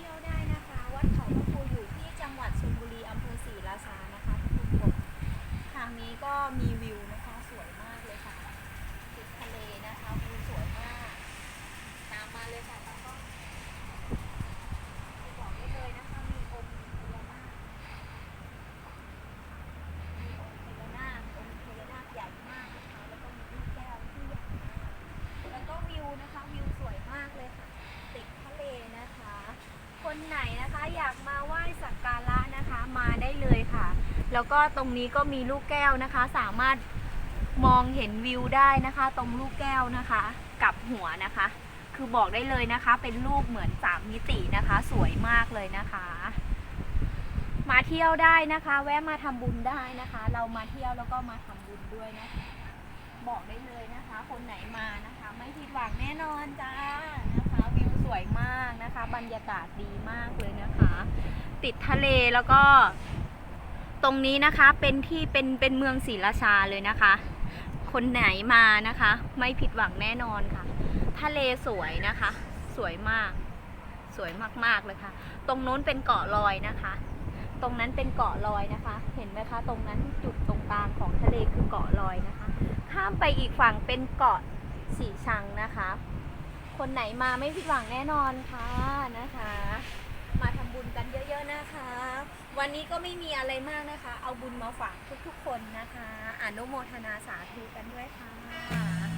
ที่ยวได้นะคะ วัดเขาพระครูอยู่ที่จังหวัดชลบุรีอำเภอศรีราชานะคะทุกคนทางนี้ก็มีวิวนะคะ สวยมากเลยค่ะติดทะเลนะคะวิวสวยมาก ตามมาเลยค่ะตามก็บอกได้เลยนะคะ มีองค์พญานาคมีองค์พญานาคองค์พญานาคใหญ่มากนะคะ แล้วก็มีลูกแก้วที่ใหญ่มาก แล้วก็วิวนะคะ วิวสวยมากเลยค่ะ ติดทะเลนะคะ คนไหนนะคะ อยากมาไหว้สักการะนะคะ มาได้เลยค่ะ แล้วก็ตรงนี้ก็มีลูกแก้วนะคะ สามารถมองเห็นวิวได้นะคะ ตรงลูกแก้วนะคะ กับหัวนะคะ คือบอกได้เลยนะคะ เป็นรูปเหมือนสามมิตินะคะ สวยมากเลยนะคะ มาเที่ยวได้นะคะ แวะมาทำบุญได้นะคะ เรามาเที่ยวแล้วก็มาทำบุญด้วยนะคะ บอกได้เลยนะคะ คนไหนมานะคะ ไม่ผิดหวังแน่นอนจ้านะคะ วิวสวยมาก รยากาศดีมากเลยนะคะ ติดทะเลแล้วก็ ตรงนี้นะคะเป็นที่เป็นเป็นเมืองศรีราชาเลยนะคะ คนไหนมานะคะ ไม่ผิดหวังแน่นอนค่ะ ทะเลสวยนะคะ สวยมาก สวยมากๆเลยค่ะ ตรงนู้นเป็นเกาะลอยนะคะ ตรงนั้นเป็นเกาะลอยนะคะ เห็นไหมคะ ตรงนั้นจุดตรงกลางของทะเลคือเกาะลอยนะคะ ข้ามไปอีกฝั่งเป็นเกาะสีชังนะคะ คนไหนมาไม่ผิดหวังแน่นอนค่ะนะคะ มาทำบุญกันเยอะๆนะคะ วันนี้ก็ไม่มีอะไรมากนะคะ เอาบุญมาฝากทุกๆคนนะคะ อนุโมทนาสาธุกันด้วยค่ะ